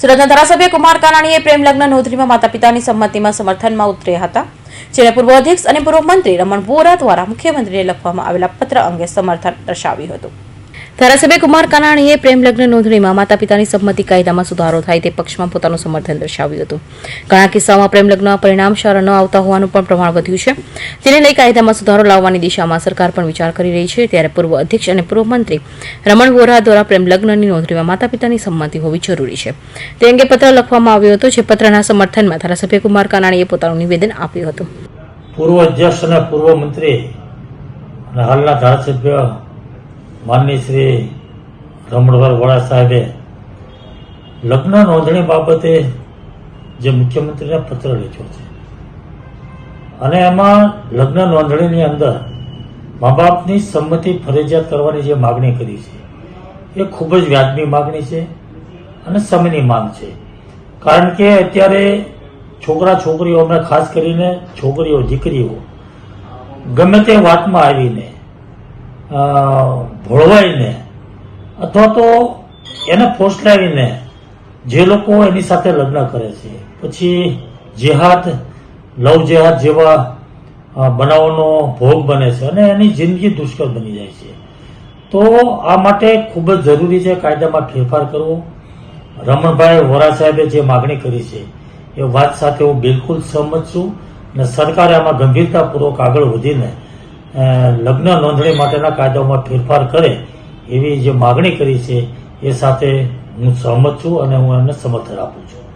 સુરતના ધારાસભ્ય કુમાર કાનાણીએ પ્રેમ લગ્ન નોંધણીમાં માતા પિતાની સંમતિમાં સમર્થનમાં ઉતર્યા હતા. જેને પૂર્વ અધ્યક્ષ અને પૂર્વ મંત્રી રમણ વોરા દ્વારા મુખ્યમંત્રીને લખવામાં આવેલા પત્ર અંગે સમર્થન દર્શાવ્યું હતું. ધારાસભ્ય કુમાર કાનાણીએ પ્રેમ લગ્ન નોંધણીમાં માતા પિતાની સંમતિ કાયદામાં સુધારો થાય તે પક્ષમાં પોતાનું સમર્થન દર્શાવ્યું હતું. ઘણા કિસ્સાઓમાં પ્રેમ લગ્ન પરિણામ સારા ન આવતા હોવાનું પણ પ્રમાણ વધ્યું છે. તેને લઈ કાયદામાં સુધારો લાવવાની દિશામાં સરકાર પણ વિચાર કરી રહી છે. ત્યારે પૂર્વ અધ્યક્ષ અને પૂર્વ મંત્રી રમણ વોરા દ્વારા પ્રેમ લગ્નની નોંધણીમાં માતા પિતાની સંમતિ હોવી જરૂરી છે. તે અંગે પત્ર લખવામાં આવ્યો હતો, જે પત્રના સમર્થનમાં ધારાસભ્ય કુમાર કાનાણીએ પોતાનું નિવેદન આપ્યું હતું. પૂર્વ અધ્યક્ષ અને પૂર્વ મંત્રી હાલના ધારાસભ્ય માનની શ્રી રમણભાઈ વડા સાહેબે લગ્ન નોંધણી બાબતે જે મુખ્યમંત્રીને પત્ર લખ્યો છે. અને એમાં લગ્ન નોંધણીની અંદર મા બાપની સંમતિ ફરજિયાત કરવાની જે માગણી કરી છે, એ ખૂબ જ વ્યાજબી માગણી છે અને સમયની માંગ છે. કારણ કે અત્યારે છોકરા છોકરીઓને ખાસ કરીને છોકરીઓ, દીકરીઓ ગમે તે વાતમાં આવીને ભોળવાઈને અથવા તો એને ફોસલાવીને જે લોકો એની સાથે લગ્ન કરે છે. પછી જેહાદ, લવ જેહાદ જેવા બનાવોનો ભોગ બને છે અને એની જિંદગી દુષ્કર બની જાય છે. તો આ માટે ખૂબ જ જરૂરી છે કાયદામાં ફેરફાર કરવો. રમણભાઈ વોરા સાહેબે જે માગણી કરી છે એ વાત સાથે હું બિલકુલ સહમત છું અને સરકારે આમાં ગંભીરતાપૂર્વક આગળ વધીને લગ્ન નોંધણી માટેના કાયદામાં ફેરફાર કરે એવી જે માગણી કરી છે, એ સાથે હું સહમત છું અને હું એમને સમર્થન આપું છું.